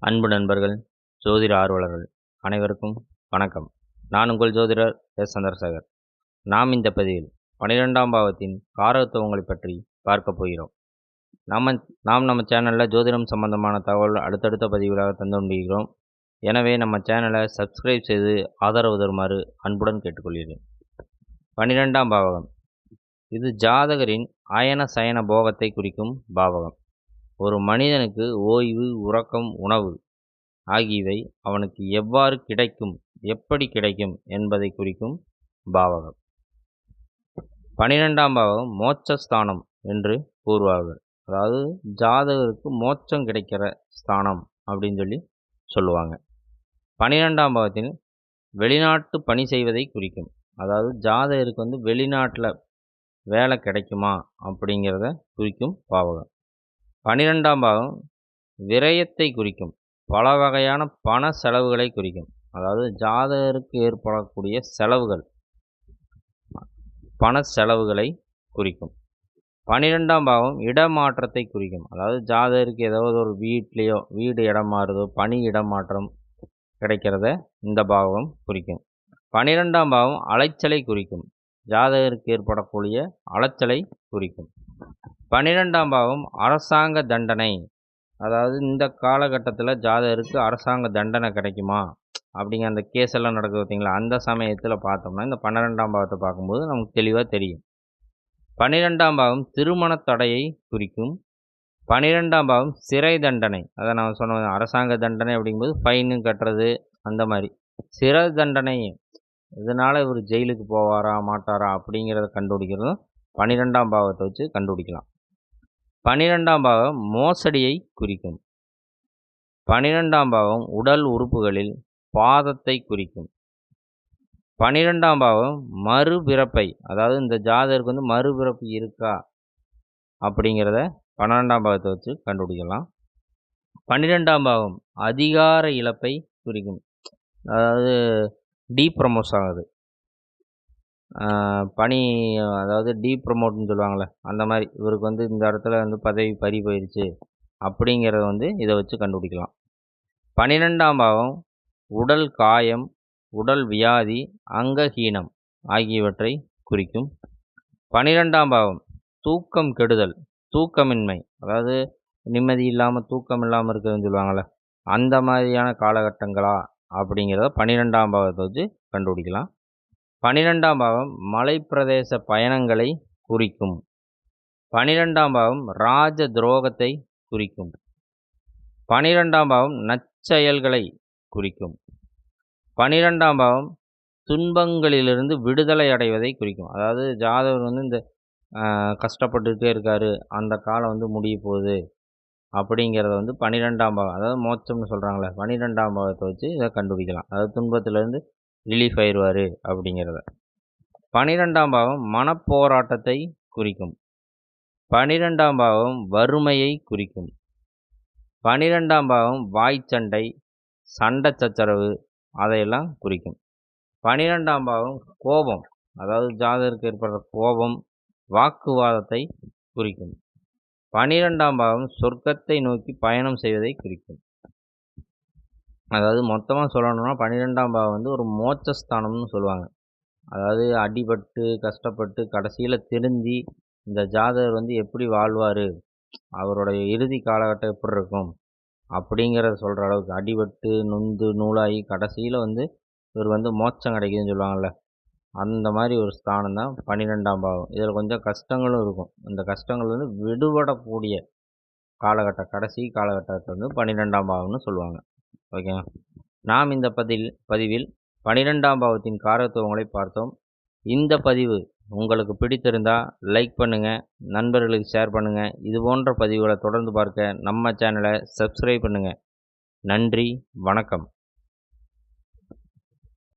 அன்பு நண்பர்கள் ஜோதிட ஆர்வலர்கள் அனைவருக்கும் வணக்கம். நான் உங்கள் ஜோதிடர் எஸ். சந்திரசேகர். நாம் இந்த பதிவில் பனிரெண்டாம் பாவத்தின் காரகத்துவங்களை பற்றி பார்க்க போகிறோம். நம்ம நாம் நம்ம சேனலில் ஜோதிடம் சம்பந்தமான தகவல் அடுத்தடுத்த பதிவுகளாக தந்து கொண்டிருக்கிறோம். எனவே நம்ம சேனலை சப்ஸ்கிரைப் செய்து ஆதரவு தருமாறு அன்புடன் கேட்டுக்கொள்கிறேன். பன்னிரெண்டாம் பாவகம். இது ஜாதகரின் அயன சயன போகத்தை குறிக்கும் பாவகம். ஒரு மனிதனுக்கு ஓய்வு உறக்கம் உணவு ஆகியவை அவனுக்கு எவ்வாறு கிடைக்கும் எப்படி கிடைக்கும் என்பதை குறிக்கும் பாவகம். பனிரெண்டாம் பாவகம் மோட்சஸ்தானம் என்று கூறுவார்கள். அதாவது ஜாதகருக்கு மோட்சம் கிடைக்கிற ஸ்தானம் அப்படின்னு சொல்லி சொல்லுவாங்க. பனிரெண்டாம் பாவத்தில் வெளிநாட்டு பணி செய்வதை குறிக்கும். அதாவது ஜாதகருக்கு வந்து வெளிநாட்டில் வேலை கிடைக்குமா அப்படிங்கிறத குறிக்கும் பாவகம். பனிரெண்டாம் பாகம் விரயத்தை குறிக்கும். பல வகையான பண செலவுகளை குறிக்கும். அதாவது ஜாதகருக்கு ஏற்படக்கூடிய செலவுகள். பண செலவுகளை குறிக்கும். பனிரெண்டாம் பாகம் இடமாற்றத்தை குறிக்கும். அதாவது ஜாதகருக்கு ஏதாவது ஒரு வீட்லேயோ வீடு இடம் மாறுதோ பணி இடமாற்றம் கிடைக்கிறத இந்த பாகம் குறிக்கும். பனிரெண்டாம் பாகம் அலைச்சலை குறிக்கும். ஜாதகருக்கு ஏற்படக்கூடிய அலைச்சலை குறிக்கும். பன்னிரெண்டாம் பாவம் அரசாங்க தண்டனை. அதாவது இந்த காலகட்டத்தில் ஜாதகருக்கு அரசாங்க தண்டனை கிடைக்குமா? அப்படிங்கிற அந்த கேஸ் எல்லாம் நடக்குது பார்த்தீங்களா அந்த சமயத்தில் பார்த்தோம்னா இந்த பன்னிரெண்டாம் பாவத்தை பார்க்கும்போது நமக்கு தெளிவாக தெரியும். பன்னிரெண்டாம் பாவம் திருமண தடையை குறிக்கும். பன்னிரெண்டாம் பாவம் சிறை தண்டனை. அதை நான் சொன்ன அரசாங்க தண்டனை அப்படிங்கும்போது ஃபைனு கட்டுறது அந்த மாதிரி. சிறை தண்டனை. இதனால் இவர் ஜெயிலுக்கு போவாரா மாட்டாரா அப்படிங்கிறத கண்டுபிடிக்கிறதும் பன்னிரெண்டாம் பாவத்தை வச்சு கண்டுபிடிக்கலாம். பனிரெண்டாம் பாவம் மோசடியை குறிக்கும். பனிரெண்டாம் பாவம் உடல் உறுப்புகளில் பாதத்தை குறிக்கும். பனிரெண்டாம் பாவம் மறுபிறப்பை அதாவது இந்த ஜாதகருக்கு வந்து மறுபிறப்பு இருக்கா அப்படிங்கிறத பன்னிரெண்டாம் பாவத்தை வச்சு கண்டுபிடிக்கலாம். பன்னிரெண்டாம் பாவம் அதிகார இழப்பை குறிக்கும். அதாவது டீ ப்ரமோஸ் ஆகுது. பணி அதாவது டீ ப்ரமோட்னு சொல்லுவாங்கள்ல அந்த மாதிரி. இவருக்கு வந்து இந்த இடத்துல வந்து பதவி பறி போயிடுச்சு அப்படிங்கிறத வந்து இதை வச்சு கண்டுபிடிக்கலாம். பன்னிரெண்டாம் பாவம் உடல் காயம் உடல் வியாதி அங்கஹீனம் ஆகியவற்றை குறிக்கும். பனிரெண்டாம் பாவம் தூக்கம் கெடுதல் தூக்கமின்மை அதாவது நிம்மதி இல்லாமல் தூக்கம் இல்லாமல் இருக்குதுன்னு சொல்லுவாங்கள்ல அந்த மாதிரியான காலகட்டங்களா அப்படிங்கிறத பன்னிரெண்டாம் பாவத்தை வச்சு கண்டுபிடிக்கலாம். பனிரெண்டாம் பாவம் மலைப்பிரதேச பயணங்களை குறிக்கும். பனிரெண்டாம் பாவம் ராஜ துரோகத்தை குறிக்கும். பனிரெண்டாம் பாவம் நற்செயல்களை குறிக்கும். பனிரெண்டாம் பாவம் துன்பங்களிலிருந்து விடுதலை அடைவதை குறிக்கும். அதாவது ஜாதவர் வந்து இந்த கஷ்டப்பட்டுக்கிட்டே இருக்கார் அந்த காலம் வந்து முடிய போகுது அப்படிங்கிறத வந்து பன்னிரெண்டாம் பாவம் அதாவது மோட்சம்னு சொல்கிறாங்களே பன்னிரெண்டாம் பாவத்தை வச்சு இதை கண்டுபிடிக்கலாம். அதாவது துன்பத்திலேருந்து ரிலீஃப் ஆயிடுவார் அப்படிங்கிறத. பனிரெண்டாம் பாவம் மனப்போராட்டத்தை குறிக்கும். பனிரெண்டாம் பாவம் வறுமையை குறிக்கும். பனிரெண்டாம் பாவம் வாய்ச்சண்டை சண்டை சச்சரவு அதையெல்லாம் குறிக்கும். பனிரெண்டாம் பாவம் கோபம் அதாவது ஜாதகருக்கு ஏற்படுற கோபம் வாக்குவாதத்தை குறிக்கும். பனிரெண்டாம் பாவம் சொர்க்கத்தை நோக்கி பயணம் செய்வதை குறிக்கும். அதாவது மொத்தமாக சொல்லணும்னா பன்னிரெண்டாம் பாவம் வந்து ஒரு மோட்சஸ்தானம்னு சொல்லுவாங்க. அதாவது அடிபட்டு கஷ்டப்பட்டு கடைசியில் திருந்தி இந்த ஜாதகர் வந்து எப்படி வாழ்வார்? அவருடைய இறுதி காலகட்டம் எப்படி இருக்கும்? அப்படிங்கிறத சொல்கிற அளவுக்கு அடிபட்டு நொந்து நூலாகி கடைசியில் வந்து இவர் வந்து மோட்சம் கிடைக்குதுன்னு சொல்லுவாங்கள்ல அந்த மாதிரி ஒரு ஸ்தானம் தான் பன்னிரெண்டாம் பாவம். இதில் கொஞ்சம் கஷ்டங்களும் இருக்கும். இந்த கஷ்டங்கள் வந்து விடுபடக்கூடிய காலகட்டம் கடைசி காலகட்டத்தை வந்து பன்னிரெண்டாம் பாவம்னு சொல்லுவாங்க. ஓகேங்க நாம் இந்த பதில் பதிவில் பனிரெண்டாம் பாவத்தின் காரத்துவங்களை பார்த்தோம். இந்த பதிவு உங்களுக்கு பிடித்திருந்தால் லைக் பண்ணுங்கள் நண்பர்களுக்கு ஷேர் பண்ணுங்கள் இது போன்ற பதிவுகளை தொடர்ந்து பார்க்க நம்ம சேனலை சப்ஸ்கிரைப் பண்ணுங்கள் நன்றி வணக்கம்.